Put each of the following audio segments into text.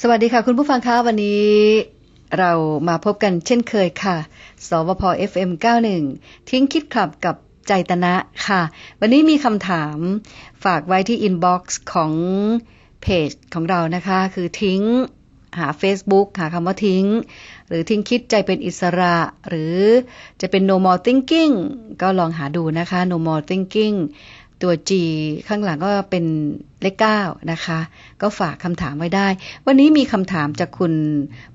สวัสดีค่ะ คุณผู้ฟังคะวันนี้เรามาพบกันเช่นเคยค่ะ สวพ FM 91 ทิ้งคิดขับกับใจตนะค่ะ วันนี้มีคำถามฝากไว้ที่อินบ็อกซ์ของเพจของเรานะคะ คือทิ้งหา Facebook หาคำว่าทิ้ง หรือทิ้งคิดใจเป็นอิสระ หรือจะเป็น no more thinking ก็ลองหาดูนะคะ no more thinking ตัว G ข้างหลังก็เป็นเลข9นะคะ ก็ฝากคำถามไว้ได้ วันนี้มีคำถามจากคุณ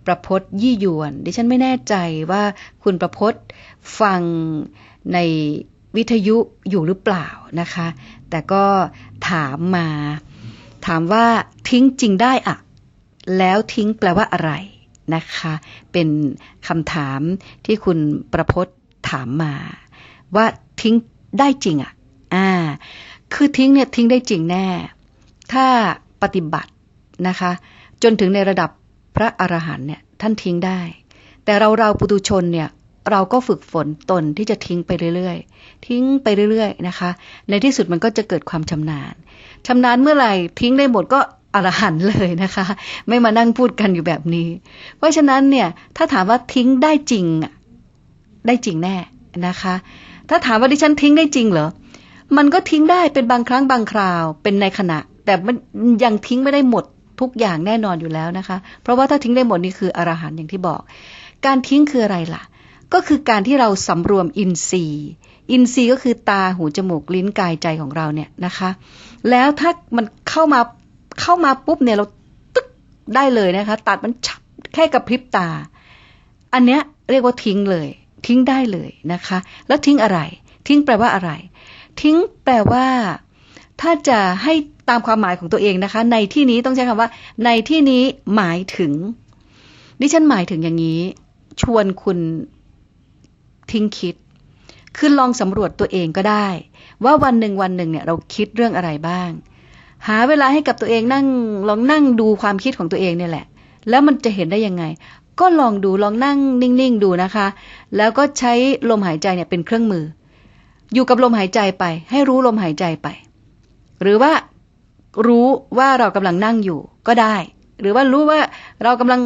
ประพศยี่ยวน ดิฉันไม่แน่ใจว่าคุณประพศฟังในวิทยุอยู่หรือเปล่านะคะ แต่ก็ถามมา ถามว่าทิ้งจริงได้อะ แล้วทิ้งแปลว่าอะไรนะคะ เป็นคำถามที่คุณประพศถามมา ว่าทิ้งได้จริงอะ อ่า คือทิ้งเนี่ยทิ้งได้จริงแน่ ถ้าปฏิบัตินะคะ จนถึงในระดับพระอรหันต์เนี่ยท่านทิ้งได้ แต่เราเราปุตุชนเนี่ยเราก็ฝึกฝนตนที่จะทิ้งไปเรื่อยๆ ทิ้งไปเรื่อยๆนะคะ ในที่สุดมันก็จะเกิดความชำนาญชำนาญเมื่อไหร่ทิ้งได้หมดก็อรหันเลยนะคะ ไม่มานั่งพูดกันอยู่แบบนี้ เพราะฉะนั้นเนี่ยถ้าถามว่าทิ้งได้จริงได้จริงแน่นะคะ ถ้าถามว่าดิฉันทิ้งได้จริงเหรอ มันก็ทิ้งได้เป็นบางครั้งบางคราว เป็นในขณะ แต่มันยังทิ้งไม่ได้หมดทุกอย่างแน่นอนอยู่แล้วนะคะ เพราะว่าถ้าทิ้งได้หมดนี่คืออรหันต์อย่างที่บอก การทิ้งคืออะไรล่ะ ก็คือการที่เราสำรวมอินทรีย์ อินทรีย์ก็คือตาหูจมูกลิ้นกายใจของเราเนี่ยนะคะ แล้วถ้ามันเข้ามาเข้ามาปุ๊บเนี่ยเราตึ๊กได้เลยนะคะ ตัดมันชับแค่กับพริบตา อันเนี้ยเรียกว่าทิ้งเลย ทิ้งได้เลยนะคะ แล้วทิ้งอะไร ทิ้งแปลว่าอะไร ทิ้งแปลว่า ถ้าจะให้ตามความหมายของตัวเองนะคะ ในที่นี้ต้องใช้คำว่า ในที่นี้หมายถึง ดิฉันหมายถึงอย่างนี้ ชวนคุณทิ้งคิด คือลองสำรวจตัวเองก็ได้ ว่าวันหนึ่งวันหนึ่งเนี่ยเราคิดเรื่องอะไรบ้าง หาเวลาให้กับตัวเองนั่งลองนั่งดูความคิดของตัวเองเนี่ยแหละ แล้วมันจะเห็นได้ยังไง ก็ลองดูลองนั่งนิ่งๆดูนะคะ แล้วก็ใช้ลมหายใจเนี่ยเป็นเครื่องมือ อยู่กับลมหายใจไป ให้รู้ลมหายใจไป หรือว่ารู้ว่าเรากำลังนั่งอยู่ก็ได้ หรือว่ารู้ว่าเรากำลัง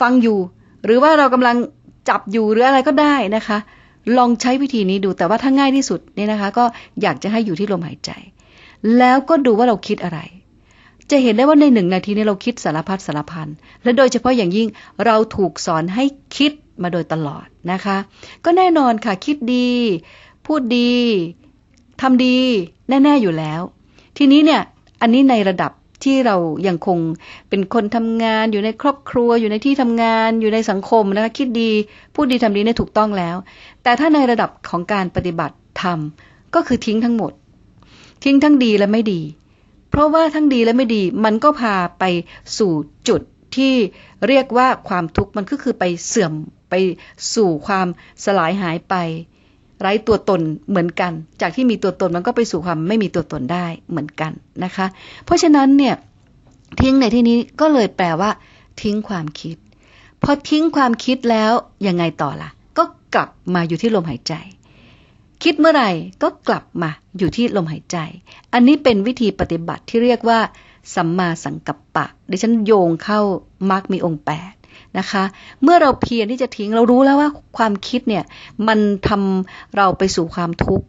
ฟังอยู่ หรือว่าเรากำลังจับอยู่หรืออะไรก็ได้นะคะ ลองใช้วิธีนี้ดูแต่ว่าถ้าง่ายที่สุดเนี่ยนะคะ ก็อยากจะให้อยู่ที่ลมหายใจ แล้วก็ดูว่าเราคิดอะไร จะเห็นได้ว่าในหนึ่งนาทีนี้เราคิดสารพัดสารพันและโดยเฉพาะอย่างยิ่งเราถูกสอนให้คิดมาโดยตลอดนะคะ ก็แน่นอนค่ะคิดดี พูดดีทำดีแน่ ๆ อยู่แล้ว ทีนี้เนี่ยอันนี้ในระดับที่เรายังคงเป็นคนทำงานอยู่ในครอบครัว อยู่ในที่ทำงานอยู่ในสังคมนะคะคิดดี พูดดีทำดีเนี่ยถูกต้องแล้ว แต่ถ้าในระดับของการปฏิบัติธรรมก็คือทิ้งทั้งหมด ทิ้งทั้งดีและไม่ดี เพราะว่าทั้งดีและไม่ดี มันก็พาไปสู่จุดที่เรียกว่าความทุกข์มันก็คือไปเสื่อมไปสู่ความสลายหายไป ไร้ตัวตนเหมือนกัน จากที่มีตัวตนมันก็ไปสู่ความไม่มีตัวตนได้เหมือนกันนะคะ เพราะฉะนั้นเนี่ยทิ้งในที่นี้ก็เลยแปลว่า ทิ้งความคิด พอทิ้งความคิดแล้วยังไงต่อละ่ะ ก็กลับมาอยู่ที่ลมหายใจ คิดเมื่อไหร่ก็กลับมาอยู่ที่ลมหายใจ อันนี้เป็นวิธีปฏิบัติที่เรียกว่า สัมมาสังกัปปะดิฉันโยงเข้ามรรคมีองค์แปด นะคะ เมื่อเราเพียรที่จะทิ้งเรารู้แล้วว่าความคิดเนี่ยมันทำเราไปสู่ความทุกข์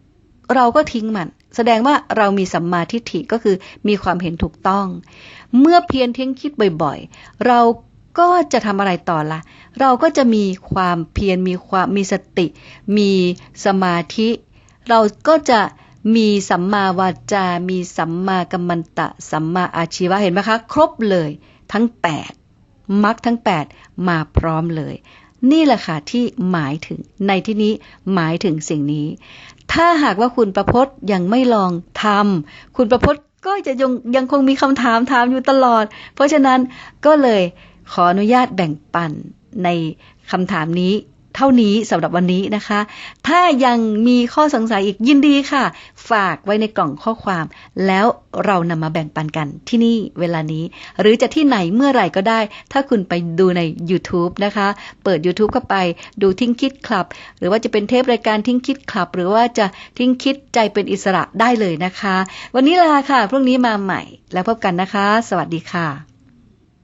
เราก็ทิ้งมัน แสดงว่าเรามีสัมมาทิฏฐิก็คือมีความเห็นถูกต้อง เมื่อเพียรทิ้งคิดบ่อยๆ เราก็จะทำอะไรต่อละเราก็จะมีความเพียรมีความมีสติ มีสมาธิ เราก็จะมีสัมมาวาจา มีสัมมากัมมันตะ สัมมาอาชีวะเห็นไหมคะ ครบเลยทั้งแปด มรรคทั้ง 8 มาพร้อมเลย นี่แหละค่ะที่หมายถึงในที่นี้หมายถึงสิ่งนี้ ถ้าหากว่าคุณประพศยังไม่ลองทำคุณประพศก็จะยังยังคงมีคำถามถามอยู่ตลอด เพราะฉะนั้นก็เลยขออนุญาตแบ่งปันในคำถามนี้ ท่านี้สำหรับวันนี้นะคะ ถ้ายังมีข้อสงสัยอีกยินดีค่ะ ฝากไว้ในกล่องข้อความ แล้วเรานำมาแบ่งปันกันที่นี่เวลานี้ หรือจะที่ไหนเมื่อไหร่ก็ได้ ถ้าคุณไปดูใน YouTube นะคะ เปิด YouTube เข้าไปดูทิ้งคิดคลับ หรือว่าจะเป็นเทปรายการทิ้งคิดคลับ หรือว่าจะทิ้งคิดใจเป็นอิสระได้เลยนะคะ วันนี้ลาค่ะพรุ่งนี้มาใหม่แล้วพบกันนะคะ สวัสดีค่ะ